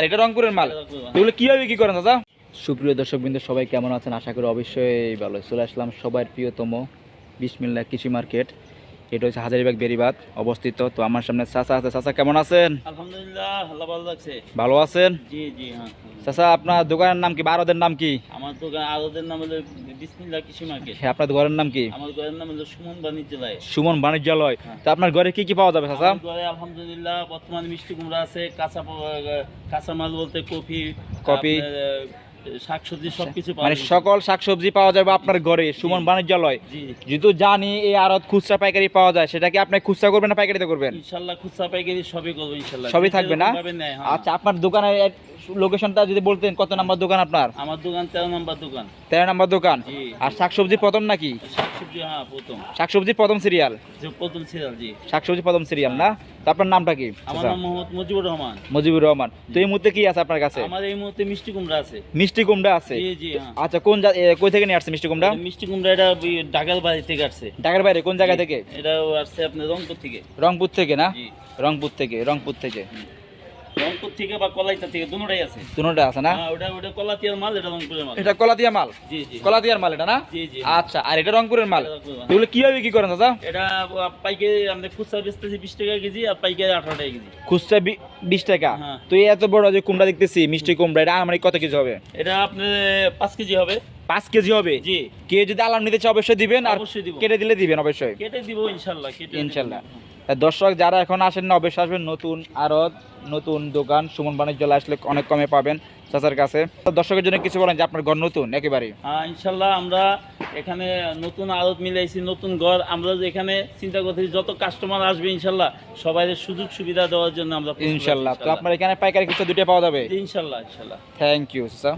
আর এটা রংপুরের মাল। এগুলো কীভাবে কি করেন দাদা সুপ্রিয় দর্শকবৃন্দ সবাই কেমন আছেন? আশা করি অবশ্যই ভালো চলে আসলাম সবার প্রিয়তম বিসমিল্লা কৃষি মার্কেট। এটা হচ্ছে হাজারিবাগ বেরিবাদ অবস্থিত। তো আমার সামনে চাচা আছে। চাচা কেমন আছেন? আলহামদুলিল্লাহ ভালো লাগছে ভালো আছেন? জি জি হ্যাঁ। চাচা আপনার দোকানের নাম কি? বারোদের নাম কি? আমার দোকান আলোদের নাম হলো কৃষি মার্কেট। হ্যাঁ আপনার ঘরের নাম কি? আমার ঘরের নাম হলো সুমন বাণিজ্যালয়। সুমন বাণিজ্যালয়। তো আপনার ঘরে কি কি পাওয়া যাবে চাচা? ঘরে আলহামদুলিল্লাহ বর্তমানে মিষ্টি কুমড়া আছে কাঁচা প- কাঁচা মাল বলতে কফি কফি। শাকসবজি সবকিছু মানে সকল শাকসবজি পাওয়া যাবে আপনার ঘরে সুমন বাণিজ্যালয়। যেহেতু জানি এই আড়ত খুচরা পাইকারি পাওয়া যায় সেটা কি আপনি খুচরা করবেন না পাইকারিতে করবেন? খুচরা পাইকারি সবই করব ইনশাল্লাহ। সবই থাকবে না? হ্যাঁ। আচ্ছা আপনার দোকানের লোকেশনটা যদি বলতেন কত নাম্বার দোকান আপনার? আমার দোকান তেরো নম্বর দোকান। তেরো নাম্বার দোকান। আর শাকসবজি প্রথম নাকি? শাকসবজি হ্যাঁ প্রথম। সিরিয়াল প্রথম সিরিয়াল জি। শাকসবজি প্রথম সিরিয়াল না? তো আপনার নামটা কি? আমার নাম মোহাম্মদ মুজিবুর রহমান। মুজিবুর রহমান। তো এই মুহূর্তে কি আছে আপনার কাছে? আমার এই মুহূর্তে মিষ্টি কুমড়া আছে। মিষ্টি কুমড়া আছে? জি জি হ্যাঁ। আচ্ছা কোন কই থেকে নিয়ে আসছে মিষ্টি কুমড়া? মিষ্টি কুমড়া এটা ডাকাল বাড়ি থেকে আসছে। ঢাকার বাইরে কোন জায়গা থেকে? এটা আসছে আপনার রংপুর থেকে। রংপুর থেকে না? রংপুর থেকে রংপুর থেকে। রংপুর থেকে বা কলাইতা থেকে দুটোটাই আছে। দুটোটা আছে না? হ্যাঁ ওটা ওটা কলাতিয়ার মাল এটা রংপুরের মাল। এটা কলাতিয়া মাল? জি জি। কলাতিয়ার মাল এটা না? জি জি। আচ্ছা আর এটা রংপুরের মাল? এগুলো কীভাবে কি করেন দাদা এটা আমাদের খুচরা বেচতেছি বিশ টাকা কেজি আর আঠারো টাকা কেজি। খুচরা বিশ টাকা? হ্যাঁ। তো এই এত বড় যে কুমড়া দেখতেছি মিষ্টি কুমড়া এটা আমার কত কেজি হবে? এটা আপনার পাঁচ কেজি হবে। পাঁচ কেজি হবে? জি। কে যদি আলাম নিতে চায় অবশ্যই দিবেন আর কেটে দিলে দিবেন অবশ্যই। কেটে দিব ইনশাল্লাহ ইনশাল্লাহ। দর্শক যারা এখন আসেন না অবশ্যই আসবেন। নতুন আড়ত নতুন দোকান সুমন বাণিজ্যালয় আসলে অনেক কমে পাবেন চাচার কাছে। দর্শকের জন্য কিছু বলেন যে আপনার ঘর নতুন একেবারে। হ্যাঁ ইনশাল্লাহ আমরা এখানে নতুন আড়ত মিলাইছি নতুন ঘর। আমরা যে এখানে চিন্তা করতেছি যত কাস্টমার আসবে ইনশাল্লাহ সবাই সুযোগ সুবিধা দেওয়ার জন্য আমরা ইনশাল্লাহ। তো আপনার এখানে পাইকারি কিছু দুটো পাওয়া যাবে? ইনশাল্লাহ ইনশাল্লাহ। Thank you sir